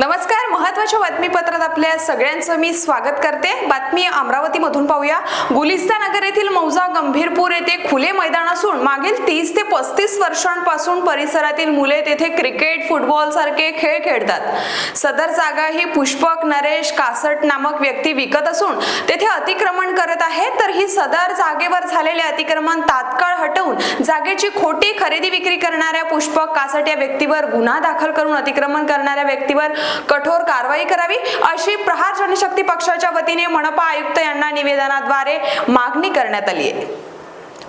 नमस्कार महत्त्वाच्या बातमीपत्रात आपल्या सगळ्यांचं मी स्वागत करते. बातमी अमरावतीमधून पाहूया. गुलिस्ता नगर येथील मौजा गंभीरपूर येथे खुले मैदान असून मागील तीस ते पस्तीस वर्षांपासून परिसरातील मुले तेथे क्रिकेट फुटबॉल सारखे खेळ खेळतात. सदर जागा ही पुष्पक नरेश कासट नामक व्यक्ती विकत असून तेथे अतिक्रमण करत आहे. तर ही सदर जागेवर झालेले अतिक्रमण तात्काळ हटवून जागेची खोटी खरेदी विक्री करणाऱ्या पुष्पक कासट या व्यक्तीवर गुन्हा दाखल करून अतिक्रमण करणाऱ्या व्यक्तीवर कठोर कारवाई करावी अशी प्रहार जनशक्ती पक्षाच्या वतीने मनपा आयुक्त यांना निवेदनाद्वारे मागणी करण्यात आली आहे.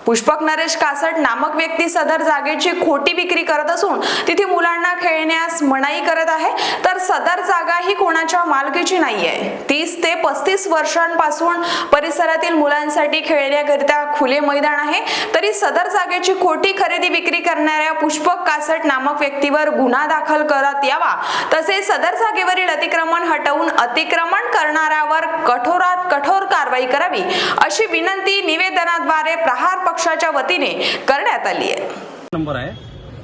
पुष्पक नरेश कासट नामक व्यक्ती सदर जागेची खोटी विक्री करत असून तिथे मुलांना खेळण्यास मनाई करत आहे. तर सदर जागा ही कोणाच्या मालकीची नाही आहे तीस ते पस्तीस वर्षांपासून परिसरातील मुलांसाठी खेळण्याकरिता खुले मैदान आहे. तरी सदर जागेची खोटी खरेदी विक्री करणाऱ्या पुष्पक कासट नामक व्यक्तीवर गुन्हा दाखल करत यावा. तसेच सदर जागेवरील अतिक्रमण हटवून अतिक्रमण करणाऱ्यावर कठोरात कठोर कारवाई करावी अशी विनंती निवेदनाद्वारे प्रहार पक्षाच्या वतीने करण्यात आली आहे. नंबर आहे.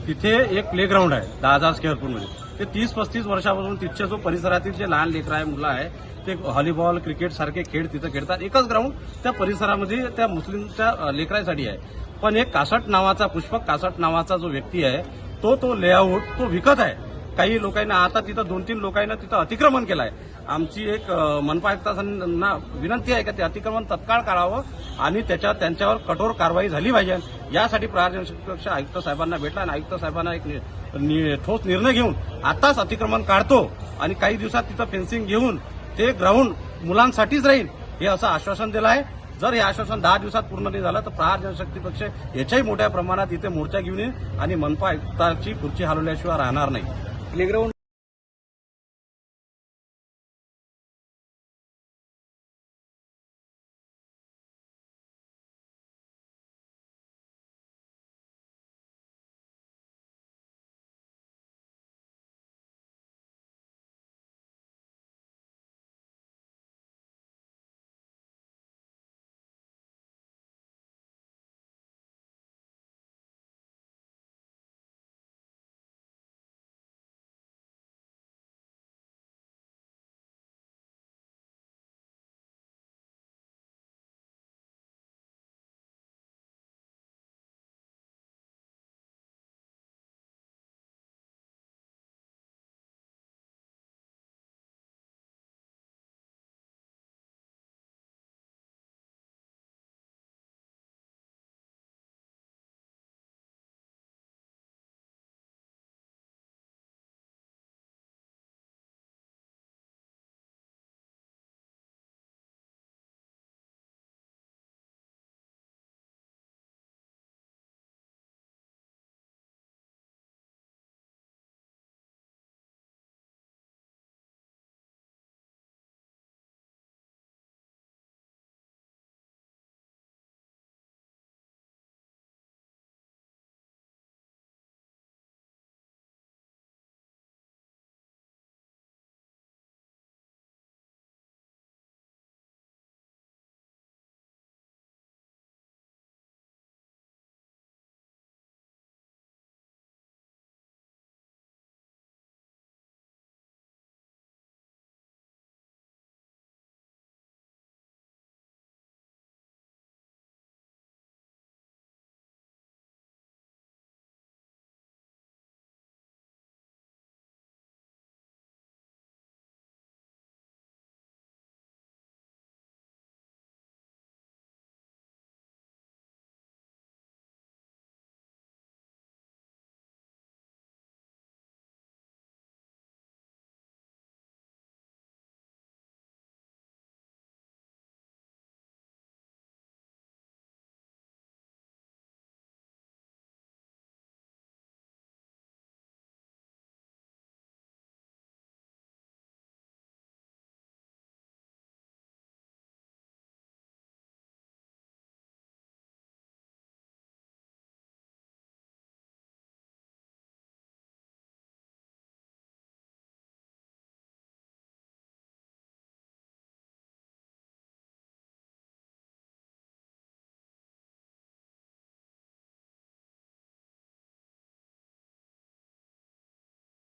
तिथे एक प्ले ग्राउंड आहे दहा हजार स्क्वेअर फूटमध्ये ते तीस पस्तीस वर्षापासून तिथच्या जो परिसरातील जे लहान लेकरं आहे मुलं आहे ते व्हॉलीबॉल क्रिकेट सारखे खेळ तिथं खेळतात. एकच ग्राउंड त्या परिसरामध्ये त्या मुस्लिमच्या लेकरासाठी लेकरांसाठी आहे. पण एक कासट नावाचा पुष्पक कासट नावाचा जो व्यक्ती आहे तो तो लेआउट तो विकत आहे. काही लोकांना आता तिथं दोन तीन लोकांना तिथं अतिक्रमण केलं आहे आमची एक मनपा आयुक्तांना विनंती आहे का ते अतिक्रमण तत्काळ काढावं आणि त्याच्या त्यांच्यावर कठोर कारवाई झाली पाहिजे. यासाठी प्रहार आयुक्त साहेबांना भेटला आणि आयुक्त साहेबांना एक नि- नि- ठोस निर्णय घेऊन आताच अतिक्रमण काढतो आणि काही दिवसात तिथं फेन्सिंग घेऊन ते ग्राउंड मुलांसाठीच राहील हे असं आश्वासन दिलं आहे. जर हे आश्वासन दहा दिवसात पूर्ण नाही झालं तर प्रहार जनशक्ती पक्ष याच्याही मोठ्या प्रमाणात इथे मोर्चा घेऊन येईल आणि मनपा आयुक्ताची खुर्ची हलवल्याशिवाय राहणार नाही. प्लेग्राऊंड